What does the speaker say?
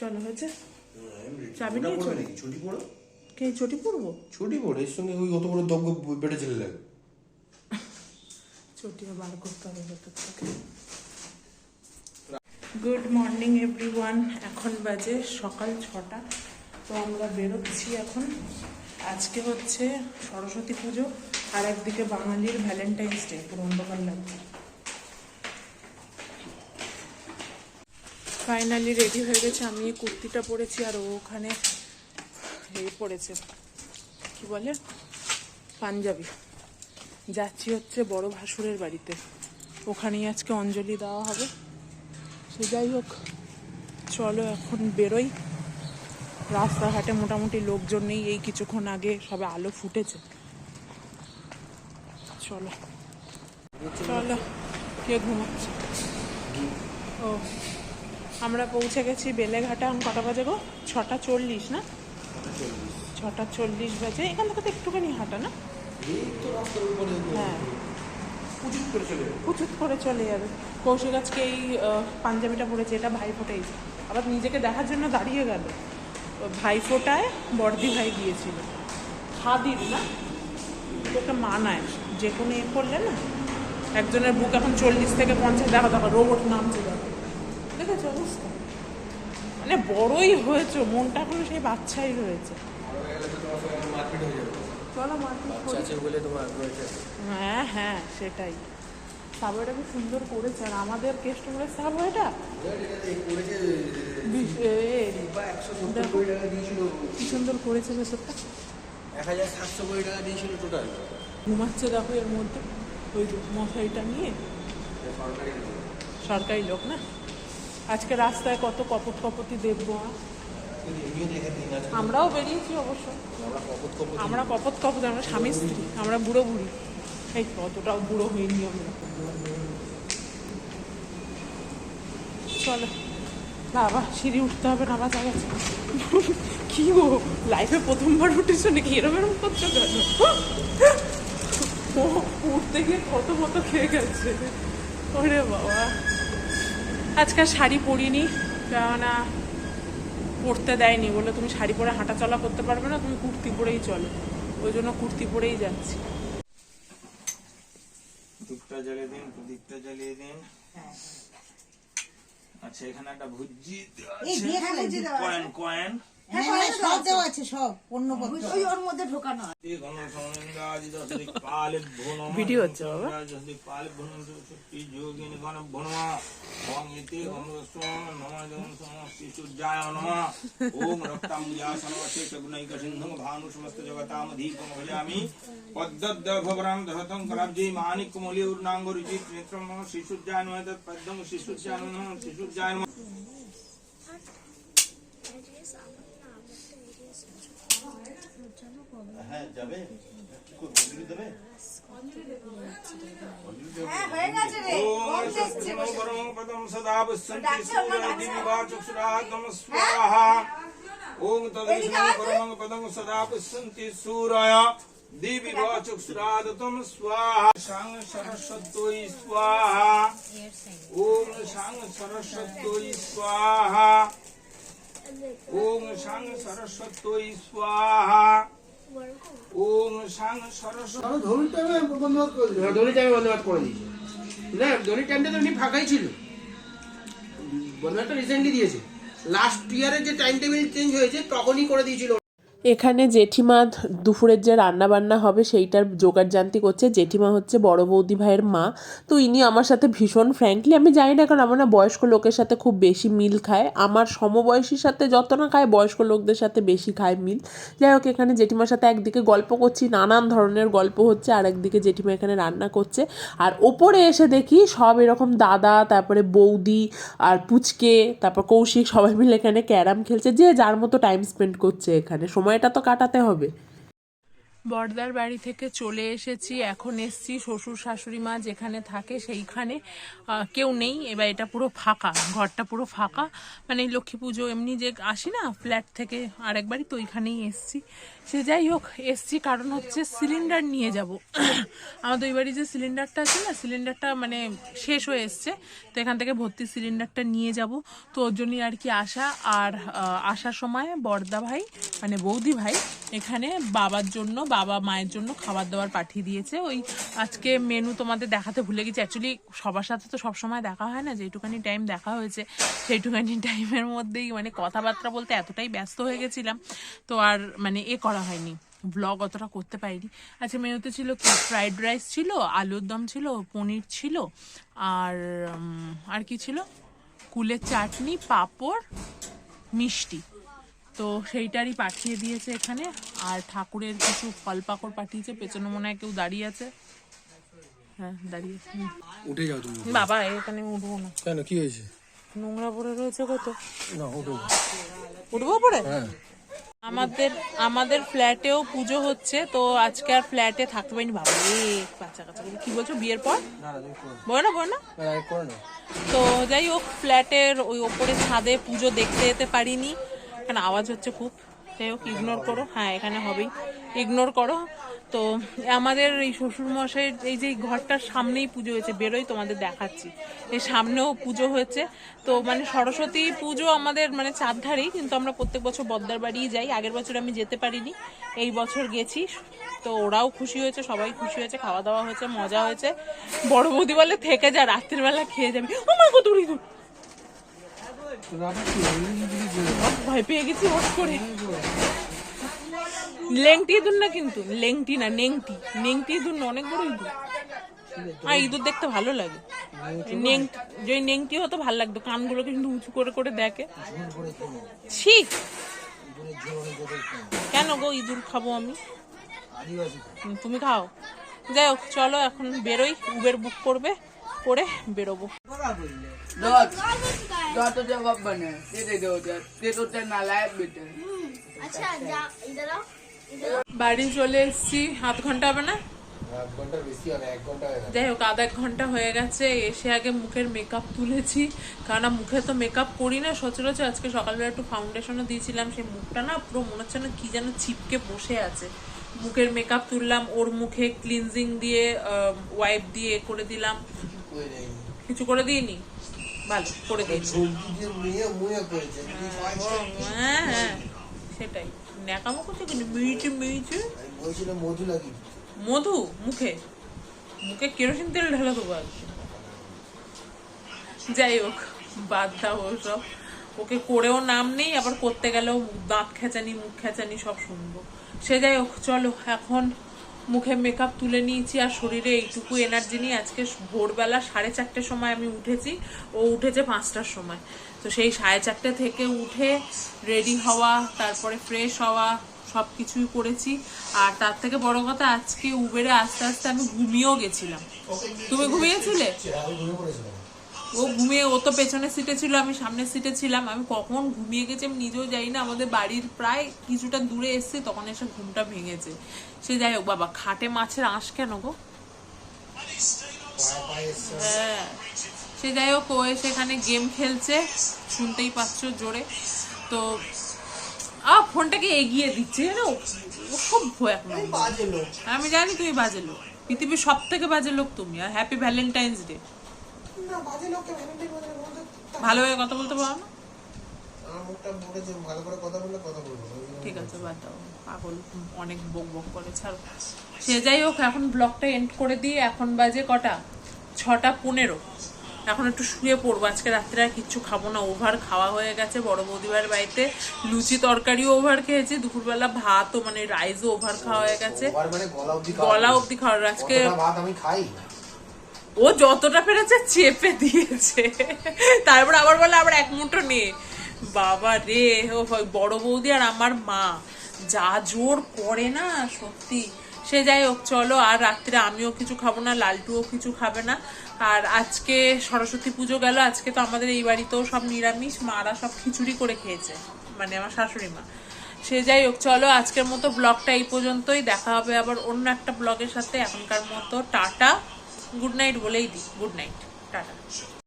চলো হয়েছে? চাবি ওটা নিয়েছো? পড়বে নাকি? ছুটি পড়ো? কে চটি পরবো ছুটি পড়ো এর সঙ্গে ওই অত বড় দগ্গ বেটে চটিও বার করতে হবে ভেতর থেকে গুড মর্নিং এভরিওয়ান এখন বাজে সকাল ছটা। তো আমরা বেরোচ্ছি এখন। আজকে হচ্ছে সরস্বতী পুজো আর একদিকে বাঙালির ভ্যালেন্টাইন্স ডে পুরো অন্ধকার লাগছে। ফাইনালি রেডি হয়ে গেছে। আমি কুর্তিটা পরেছি আর ওখানে এ পরেছে। কি বলে? পাঞ্জাবি। যাচ্ছি হচ্ছে বড় ভাসুরের বাড়িতে। ওখানেই আজকে অঞ্জলি দেওয়া হবে। সে যাই হোক, চলো এখন বেরোই। রাস্তাঘাটে মোটামুটি লোকজন নেই, এই কিছুক্ষণ আগে সবে আলো ফুটেছে। চলো। চলো, কে ঘুমাচ্ছে? ও। আমরা পৌঁছে গেছি বেলেঘাটা, এখন কটা বাজে গো? ছটা চল্লিশ না? ছটা চল্লিশ বাজে। এখান থেকে তো একটুখানি হাঁটা না? হ্যাঁ। করে চলে যাবে। কৌশিক আজকে এই পাঞ্জাবিটা পরেছে এটা ভাই ফোটাই আবার নিজেকে দেখার জন্য দাঁড়িয়ে গেল। ভাই ফোটায় বর্দি ভাই দিয়েছিল খাদির না? তোকে মানায়। যে কোনো এ করলে না, একজনের বুক এখন চল্লিশ থেকে পঞ্চাশ, দেখা, দেখো, রোবট নামছে। দেখো দেখেছ? অবস্থা মানে বড়ই হয়েছে মনটা এখনও সেই বাচ্চাই রয়েছে। হয়ে হ্যাঁ হ্যাঁ সেটাই। সাবওয়েটা খুব সুন্দর করেছে আর আমাদের কেস্টমারের সাবওয়েটা কি সুন্দর করেছে ভেতরটা এক হাজার সাতশো কোটি টাকা দিয়েছিল টোটাল ঘুমাচ্ছে দেখো এর মধ্যে ওই মশারিটা নিয়ে। সরকারি লোক না? আজকে রাস্তায় কত কপট কপতি দেখব আমরাও বেরিয়েছি অবশ্য। আমরা কপত কপত আমরা স্বামী স্ত্রী, আমরা বুড়ো বুড়ি। এই অতটাও বুড়ো হইনি আমরা। চলো, বাবা, সিঁড়ি উঠতে হবে না নামা যাবে। কি গো লাইফে প্রথমবার উঠেছো নাকি? এরম এরম করছ কেন? ও, উঠতে গিয়ে কত মতো খেয়ে গেছে। ওরে বাবা। আজকে শাড়ি পরিনি কেননা পরতে দেয়নি। বলে তুমি শাড়ি পরে হাঁটা চলা করতে পারবে না তুমি কুর্তি পরেই চলো। ওই জন্য কুর্তি পরেই যাচ্ছি। ধূপটা জ্বালিয়ে দিন প্রদীপটা জ্বালিয়ে দিন। আচ্ছা এখানে একটা ভুজি কয়েন কয়েন হ্যাঁ হ্যাঁ, সব দেওয়া আছে। সব। পণ্যপত্র ওই ওর মধ্যে ঢোকানো ভিডিও হচ্ছে বাবা। ওম ভানু সমস্ত জগতাম ভজামি পদ্মদ্দ দহতং করাব্জি মানিক কুমলি উর্নাঙ্গ নেত্রম শ্রী সূর্যায় নমঃ তৎ পদ্মং শ্রী সূর্যায় নমঃ সূর্যায় নমঃ হ্যাঁ যাবে কি করবো অঞ্জলি দেবে হ্যাঁ হয়ে গেছে রে কম দেখছে ओम বসে। परमं पदं सदा पश्यन्ति ডাকছে ওমা, सूर्य ডাকছে। दिविवाचक्षुरागम स्वाहा ओम এদিকে तद्विष्णु আওয়াজ দে। परमं पदं सदा पश्यन्ति सूर्य दिविवाचक्षुरागतम स्वाहा शांग सरस्वत्यै स्वाहा ओम शांग सरस्वत्यै स्वाहा ओम शांग सरस्वत्यै स्वाहा টাইমে করে দিয়েছে। তো এমনি ফাঁকাই ছিল। রিসেন্টলি দিয়েছে। লাস্ট ইয়ারের যে টাইম টেবিল চেঞ্জ হয়েছে তখনই করে দিয়েছিল। এখানে জেঠিমা দুপুরের যে রান্না বান্না হবে সেইটার জোগাড় জানতি করছে জেঠিমা হচ্ছে বড় বৌদি ভাইয়ের মা। তো ইনি আমার সাথে ভীষণ ফ্র্যাঙ্কলি আমি জানি না কারণ আমার না বয়স্ক লোকের সাথে খুব বেশি মিল খায়। আমার সমবয়সীর সাথে যত না খায়, বয়স্ক লোকদের সাথে বেশি খায় মিল। যাই হোক, এখানে জেঠিমার সাথে একদিকে গল্প করছি, নানান ধরনের গল্প হচ্ছে, আর একদিকে জেঠিমা এখানে রান্না করছে। আর ওপরে এসে দেখি সব এরকম দাদা, তারপরে বৌদি, আর পুচকে, তারপর কৌশিক, সবাই মিলে এখানে ক্যারাম খেলছে, যে যার মতো টাইম স্পেন্ড করছে এখানে। সময়টা তো কাটাতে হবে। বর্দার বাড়ি থেকে চলে এসেছি, এখন এসছি শ্বশুর শাশুড়ি মা যেখানে থাকে সেইখানে। কেউ নেই, এবার এটা পুরো ফাঁকা, ঘরটা পুরো ফাঁকা। মানে লক্ষ্মী পুজো এমনি যে আসি না ফ্ল্যাট থেকে আরেকবারই তো ওইখানেই এসছি। সে যাই হোক, এসছি কারণ হচ্ছে সিলিন্ডার নিয়ে যাব। আমাদের ওই বাড়ি যে সিলিন্ডারটা আছে না সিলিন্ডারটা মানে শেষ হয়ে এসছে, তো এখান থেকে ভর্তি সিলিন্ডারটা নিয়ে যাব। তো ওর জন্যই আর কি আসা, আর আসার সময় বর্দা ভাই মানে বৌদি ভাই, এখানে বাবার জন্য, বাবা মায়ের জন্য খাবার দাবার পাঠিয়ে দিয়েছে। ওই আজকে মেনু তোমাদের দেখাতে ভুলে গেছি। অ্যাকচুয়ালি সবার সাথে তো সবসময় দেখা হয় না, যেটুকানি টাইম দেখা হয়েছে, সেইটুকানি টাইমের মধ্যেই মানে কথাবার্তা বলতে এতটাই ব্যস্ত হয়ে গেছিলাম। তো আর মানে এ করা হয়নি। ব্লগ অতটা করতে পারিনি। আচ্ছা মেনুতে ছিল কি? ফ্রাইড রাইস ছিল আলুর দম ছিল পনির ছিল আর আর কি ছিল? কুলের চাটনি পাঁপড় মিষ্টি। তো সেইটারই পাঠিয়ে দিয়েছে এখানে। আর ঠাকুরের কিছু ফল পাকড় পাঠিয়েছে। পেছনে মনে হয় কেউ দাঁড়িয়ে আছে। হ্যাঁ দাঁড়িয়ে। হুম। উঠে যাও তুমি। বাবা এখানে আমি উঠবো না। কেন? কি হয়েছে? নোংরা পড়ে রয়েছে কত? না উঠো। উঠবো পরে হ্যাঁ। আমাদের আমাদের ফ্ল্যাটেও পুজো হচ্ছে তো আজকে আর ফ্ল্যাটে থাকতে পারিনি বাবা। বাচ্চা কাচ্চা কি বলছো? বিয়ের পর? বলো না বলো না। তো যাই হোক ফ্ল্যাটের ওই ওপরে ছাদে পুজো দেখতে যেতে পারিনি কারণ আওয়াজ হচ্ছে খুব। যাই হোক ইগনোর করো। হ্যাঁ এখানে হবেই। ইগনোর করো। তো আমাদের এই শ্বশুর মশাইয়ের এই যে ঘরটার সামনেই পুজো হয়েছে, বেরোই তোমাদের দেখাচ্ছি। এই সামনেও পুজো হয়েছে। তো মানে সরস্বতী পুজো আমাদের মানে চারধারেই কিন্তু আমরা প্রত্যেক বছর বদ্দার বাড়িই যাই। আগের বছর আমি যেতে পারিনি, এই বছর গেছি। তো ওরাও খুশি হয়েছে, সবাই খুশি হয়েছে, খাওয়া দাওয়া হয়েছে, মজা হয়েছে। বড় বৌদি বলে, থেকে যা, রাত্রিবেলা খেয়ে যাবি। মা কত ভয় পেয়ে গেছি হট করে। লেংটি ইঁদুর না কিন্তু? লেংটি না, নেংটি। নেংটি ইঁদুর না, অনেক বড় ইঁদুর। আর ইঁদুর দেখতে ভালো লাগে। নেংটি নেংটি হতো লাগতো কানগুলো কিন্তু উঁচু করে করে দেখে। ছি! কেন গো ইঁদুর খাব আমি? তুমি খাও। যাই হোক, চলো এখন বেরোই। উবের বুক করবে, করে বেরোবো। যত জবাব বনে ये दे दो उधर ये तो तेरे नालायक बेटे अच्छा जा इधर आओ বাড়ি চলে এসেছি আধ ঘন্টা হবে না এক ঘন্টার বেশি হবে এক ঘন্টা হয়ে গেল যাই হোক আধ এক ঘন্টা হয়ে গেছে এসে আগে মুখের মেকআপ তুলেছি কারণ মুখে তো মেকআপ করি না সচরাচর আজকে সকালবেলা একটু ফাউন্ডেশনও দিয়েছিলাম সেই মুখটা না পুরো মনে হচ্ছে না কি যেন চিপকে বসে আছে মুখের মেকআপ তুললাম ওর মুখে ক্লিনজিং দিয়ে ওয়াইপ দিয়ে এ করে দিলাম করে নেই কিছু করে দিইনি ভালো, করে দিয়েছি হ্যাঁ হ্যাঁ সেটাই। ন্যাকামো করছে কিন্তু মিইটে আমি মধু লাগি মধু মুখে। মুখে কেরোসিন তেল ঢালা দেবো আজকে। যাই হোক, বাদ দাও ওসব। ওকে করেও নাম নেই, আবার করতে গেলেও দাঁত খেঁচানি, মুখ খেঁচানি সব শুনব। সে যাই হোক, চলো, এখন মুখে মেকআপ তুলে নিয়েছি আর শরীরে এইটুকু এনার্জি নিয়ে আজকে ভোরবেলা সাড়ে চারটের সময় আমি উঠেছি। ও উঠেছে পাঁচটার সময়। তো সেই সাড়ে চারটে থেকে উঠে রেডি হওয়া তারপরে ফ্রেশ হওয়া সব কিছুই করেছি। আর তার থেকে বড় কথা আজকে উবেরে আস্তে আস্তে আমি ঘুমিয়েও গেছিলাম। তুমি ঘুমিয়েছিলে? ও ঘুমিয়ে ও তো পেছনের সিটে ছিল আমি সামনের সিটে ছিলাম। আমি কখন ঘুমিয়ে গেছি আমি নিজেও যাই না। আমাদের বাড়ির প্রায় কিছুটা দূরে এসেছি তখন এসে ঘুমটা ভেঙেছে। সে যাই হোক বাবা খাটে মাছের আঁশ কেন গো? হ্যাঁ। সে যাই হোক ও সেখানে গেম খেলছে শুনতেই পাচ্ছ জোরে। তো আ ফোনটাকে এগিয়ে দিচ্ছে জানো? ও খুব ভয় এখন বাজে লোক। আমি জানি তুমি বাজে লোক। পৃথিবীর সব থেকে বাজে লোক তুমি আর হ্যাপি ভ্যালেন্টাইন্স ডে না বাজে লোককে ভ্যালেন্টাইন বলে বলতে ভালোভাবে কথা বলতে পারো না? আমার মুখটা বলেছে ভালো করে কথা বললে কথা বলব ঠিক আছে বাদ দাও। পাগল অনেক বক বক করে ছাড়ো। সে যাই হোক এখন ব্লগটা এন্ড করে দিয়ে এখন বাজে কটা? ছটা পনেরো। এখন একটু শুয়ে পড়ব। আজকে রাত্রে আর কিচ্ছু খাব না। ওভার খাওয়া হয়ে গেছে। বড় বৌদিবার বাড়িতে লুচি তরকারিও ওভার খেয়েছি। দুপুরবেলা ভাতও মানে রাইসও ওভার খাওয়া হয়ে গেছে। মানে গলা অবধি খাওয়া খাওয়ার। আজকে ও যতটা পেরেছে চেপে দিয়েছে। তারপর আবার বলে, আবার এক মুঠো নে। বাবা রে, ও বড় বৌদি আর আমার মা। যা জোর করে না, সত্যি। সে যাই হোক, চলো, আর রাত্রে আমিও কিছু খাব না, লালটুও কিছু খাবে না। আর আজকে সরস্বতী পুজো গেল, আজকে তো আমাদের এই বাড়িতেও সব নিরামিষ, মারা সব খিচুড়ি করে খেয়েছে মানে আমার শাশুড়ি মা। সে যাই হোক, চলো, আজকের মতো ব্লগটা এই পর্যন্তই। দেখা হবে আবার অন্য একটা ব্লগের সাথে। এখনকার মতো টাটা। গুড নাইট বলেই দিই গুড নাইট টাটা